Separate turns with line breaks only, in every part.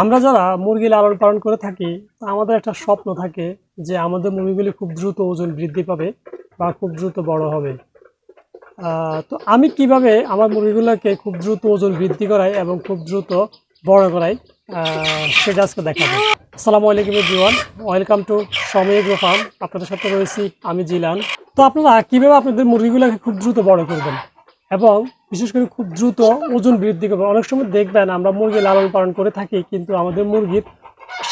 আমরা যারা মুরগি লালন পালন করে থাকি আমাদের একটা স্বপ্ন থাকে যে আমাদের মুরগিগুলি খুব দ্রুত ওজন বৃদ্ধি পাবে বা খুব দ্রুত বড় হবে। তো আমি কীভাবে আমার মুরগিগুলোকে খুব দ্রুত ওজন বৃদ্ধি করাই এবং খুব দ্রুত বড় করাই সেটা আজকে দেখাবো। আসসালামু আলাইকুম everyone, welcome to Somoy agro farm আপনাদের সাথে রয়েছি আমি জিলান। তো আপনারা কীভাবে আপনাদের মুরগিগুলোকে খুব দ্রুত বড় করবেন? এবং বিশেষ করে খুব দ্রুত ওজন বৃদ্ধি করবে। অনেক সময় দেখবেন আমরা মুরগি লালন পালন করে থাকি, কিন্তু আমাদের মুরগির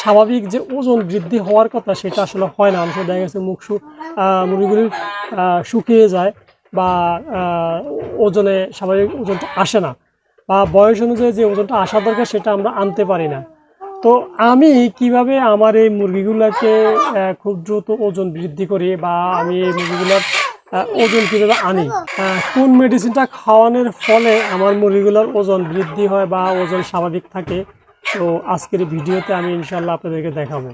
স্বাভাবিক যে ওজন বৃদ্ধি হওয়ার কথা সেটা আসলে হয় না। অনেক দেখা গেছে মুখ মুরগিগুলির শুকিয়ে যায় বা ওজনে স্বাভাবিক ওজনটা আসে না বা বয়স অনুযায়ী যে ওজনটা আসা দরকার সেটা আমরা আনতে পারি না। তো আমি কীভাবে আমার এই মুরগিগুলোকে খুব দ্রুত ওজন বৃদ্ধি করি বা আমি এই মুরগিগুলোর ওজন কীভাবে আনি? কোন মেডিসিনটা খাওয়ানোর ফলে আমার মুরগিগুলোর ওজন বৃদ্ধি হয় বা ওজন স্বাভাবিক থাকে? তো আজকের ভিডিওতে আমি ইনশাল্লাহ আপনাদেরকে দেখাবো।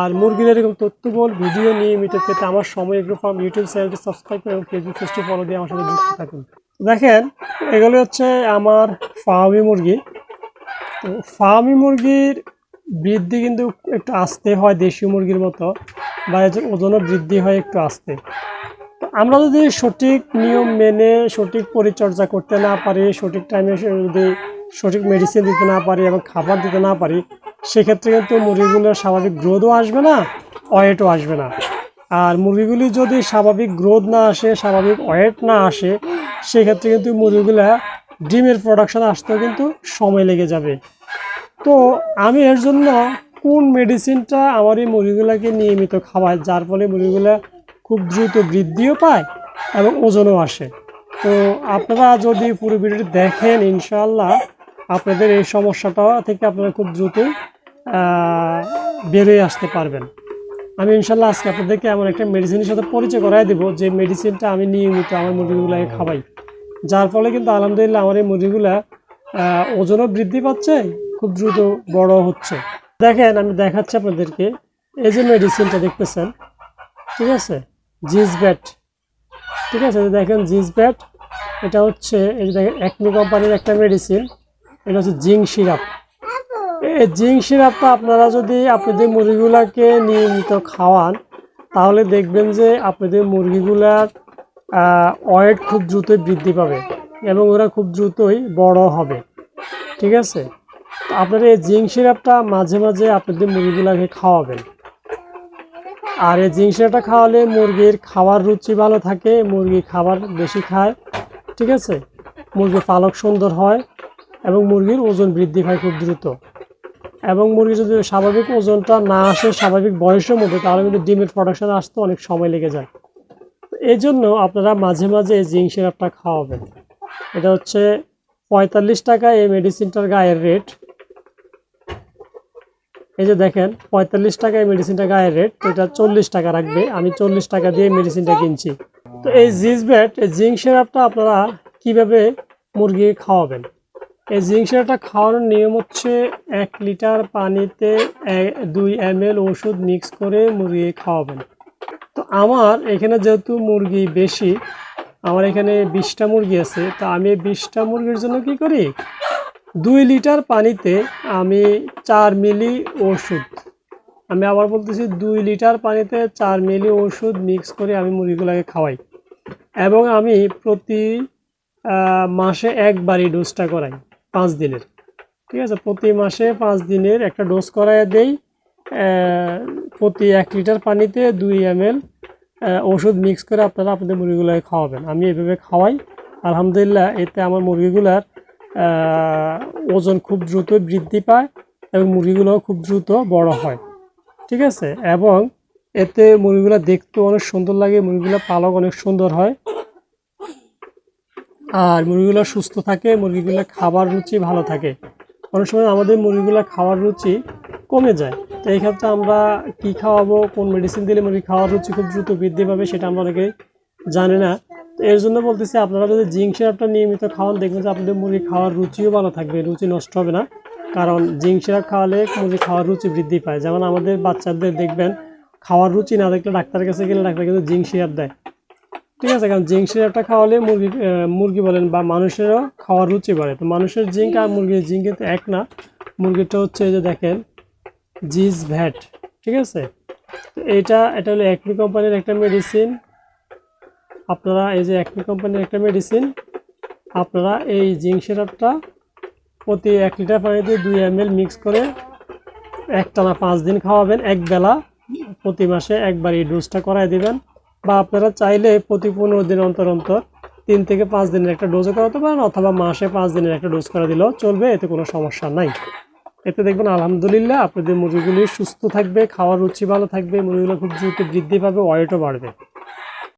আর মুরগির এরকম তথ্যবল ভিডিও নিয়মিত পেতে আমার সময় এগ্রো ফার্ম ইউটিউব চ্যানেলটি সাবস্ক্রাইব করে এবং ফেসবুক পেজটি ফলো দিয়ে আমার সাথে যুক্ত থাকুন। দেখেন, এগুলো হচ্ছে আমার ফার্মি মুরগি। তো ফার্মি মুরগির বৃদ্ধি কিন্তু একটু আস্তে হয় দেশি মুরগির মতো, বা ওজনও বৃদ্ধি হয় একটু আস্তে। আমরা যদি সঠিক নিয়ম মেনে সঠিক পরিচর্যা করতে না পারি, সঠিক টাইমে যদি সঠিক মেডিসিন দিতে না পারি এবং খাবার দিতে না পারি, সেক্ষেত্রে কিন্তু মুরগিগুলোর স্বাভাবিক গ্রোথও আসবে না, ওয়েটও আসবে না। আর মুরগিগুলি যদি স্বাভাবিক গ্রোথ না আসে, স্বাভাবিক ওয়েট না আসে, সেক্ষেত্রে কিন্তু মুরগিগুলা ডিমের প্রোডাকশন আসতেও কিন্তু সময় লেগে যাবে। তো আমি এর জন্য কোন মেডিসিনটা আমার এই মুরগিগুলোকে নিয়মিত খাওয়াই যার ফলে মুরগিগুলা খুব দ্রুত বৃদ্ধিও পায় এবং ওজনও আসে। তো আপনারা যদি পুরো ভিডিওটি দেখেন ইনশাল্লাহ আপনাদের এই সমস্যাটা থেকে আপনারা খুব দ্রুতই আহ, বেরিয়ে আসতে পারবেন। আমি ইনশাল্লাহ আজকে আপনাদেরকে এমন একটা মেডিসিনের সাথে পরিচয় করাই দেবো যে মেডিসিনটা আমি নিয়মিত আমার মুরগিগুলোকে খাওয়াই। যার ফলে কিন্তু আলহামদুলিল্লাহ আমার এই মুরগিগুলা ওজনও বৃদ্ধি পাচ্ছে খুব দ্রুত বড় হচ্ছে। দেখেন আমি দেখাচ্ছি আপনাদেরকে। এই যে মেডিসিনটা দেখতেছেন ঠিক আছে? জিস ব্যাট ঠিক আছে, দেখেন জিস ব্যাট এটা হচ্ছে, এই যে দেখেন একমি কোম্পানির একটা মেডিসিন এটা হচ্ছে জিং সিরাপ। এই জিঙ্ক সিরাপটা আপনারা যদি আপনাদের মুরগিগুলাকে নিয়মিত খাওয়ান, তাহলে দেখবেন যে আপনাদের মুরগিগুলার ওয়েট খুব দ্রুতই বৃদ্ধি পাবে এবং ওরা খুব দ্রুতই বড় হবে। ঠিক আছে? আপনারা এই জিঙ্ক সিরাপটা মাঝে মাঝে আপনাদের মুরগিগুলাকে খাওয়াবেন। আর এই সিরাপটা খাওয়ালে মুরগির খাওয়ার রুচি ভালো থাকে, মুরগি খাবার বেশি খায়, ঠিক আছে? মুরগির পালক সুন্দর হয় এবং মুরগির ওজন বৃদ্ধি পায় খুব দ্রুত। এবং মুরগি যদি স্বাভাবিক ওজনটা না আসে, স্বাভাবিক বয়সের মধ্যে, তাহলে কিন্তু ডিমের প্রোডাকশন আসতে অনেক সময় লেগে যায়। এই জন্য আপনারা মাঝে মাঝে এই জিঙ্ক খাওয়াবেন। এটা হচ্ছে পঁয়তাল্লিশ টাকা এই মেডিসিনটার গায়ের রেট এই যে দেখেন, পঁয়তাল্লিশ টাকায় মেডিসিনটা গায়ের রেট তো এটা চল্লিশ টাকা রাখবে। আমি চল্লিশ টাকা দিয়ে মেডিসিনটা কিনছি। তো এই জিন্স জিজব্যাট এই জিঙ্ক সিরাপটা আপনারা কীভাবে মুরগি খাওয়াবেন? এই জিঙ্ক সিরাপটা খাওয়ানোর নিয়ম হচ্ছে এক লিটার পানিতে দুই এম এল ওষুধ মিক্স করে মুরগি খাওয়াবেন। তো আমার এখানে যেহেতু মুরগি বেশি, আমার এখানে বিশটা মুরগি আছে, তো আমি বিশটা মুরগির জন্য কি করি? দুই লিটার পানিতে আমি চার মিলি ওষুধ, আমি আবার বলতেছি দুই লিটার পানিতে চার মিলি ওষুধ মিক্স করে আমি মুরগিগুলোকে খাওয়াই এবং আমি প্রতি মাসে একবারই ডোজটা করাই পাঁচ দিনের, ঠিক আছে? প্রতি মাসে পাঁচ দিনের একটা ডোজ করায় দেই প্রতি এক লিটার পানিতে দুই এম এল ওষুধ মিক্স করে আপনারা আপনাদের মুরগিগুলোকে খাওয়াবেন। আমি এভাবে খাওয়াই, আলহামদুলিল্লাহ এতে আমার মুরগিগুলার ওজন খুব দ্রুত বৃদ্ধি পায় এবং মুরগিগুলোও খুব দ্রুত বড় হয়। ঠিক আছে? এবং এতে মুরগিগুলো দেখতেও অনেক সুন্দর লাগে মুরগিগুলো পালক অনেক সুন্দর হয়। আর মুরগিগুলো সুস্থ থাকে মুরগিগুলো খাবার রুচি ভালো থাকে। অনেক সময় আমাদের মুরগিগুলো খাওয়ার রুচি কমে যায়। তো এই ক্ষেত্রে আমরা কি খাওয়াবো, কোন মেডিসিন দিলে মুরগি খাওয়ার রুচি খুব দ্রুত বৃদ্ধি পাবে সেটা আমরা অনেকেই জানি না। এর জন্য বলতেছি, আপনারা যদি জিঙ্ক সিরাপটা নিয়মিত খাওয়ান, দেখবেন যে আপনাদের মুরগি খাওয়ার রুচিও ভালো থাকবে, রুচি নষ্ট হবে না। কারণ জিঙ্ক সিরাপ খাওয়ালে মুরগি খাওয়ার রুচি বৃদ্ধি পায়। যেমন আমাদের বাচ্চাদের দেখবেন, খাওয়ার রুচি না দেখলে ডাক্তারের কাছে গেলে ডাক্তার কিন্তু জিঙ্ক সিরাপ দেয়। ঠিক আছে, কারণ জিঙ্ক সিরাপটা খাওয়ালে মুরগি মুরগি বলেন বা মানুষেরও খাওয়ার রুচি বাড়ে। তো মানুষের জিঙ্ক আর মুরগির জিঙ্ক কিন্তু এক না। মুরগিটা হচ্ছে যে দেখেন, জিজ ভ্যাট। ঠিক আছে? তো এইটা এটা হলো একমি কোম্পানির একটা মেডিসিন আপনারা এই যে একমি কোম্পানির একটা মেডিসিন আপনারা এই জিঙ্ক সিরাপটা প্রতি এক লিটার পানিতে দুই এম মিক্স করে একটানা পাঁচ দিন খাওয়াবেন, এক বেলা। প্রতি মাসে একবার এই ডোজটা করাই দিবেন। বা আপনারা চাইলে প্রতি পনেরো দিন অন্তর অন্তর তিন থেকে পাঁচ দিনের একটা ডোজও করাতে পারেন, অথবা মাসে পাঁচ দিনের একটা ডোজ করা দিলেও চলবে, এতে কোনো সমস্যা নাই। এতে দেখবেন আলহামদুলিল্লাহ আপনাদের মুরগিগুলি সুস্থ থাকবে, খাওয়ার রুচি ভালো থাকবে, মুরগিগুলো খুব দ্রুত বৃদ্ধি পাবে, ওয়েটও বাড়বে।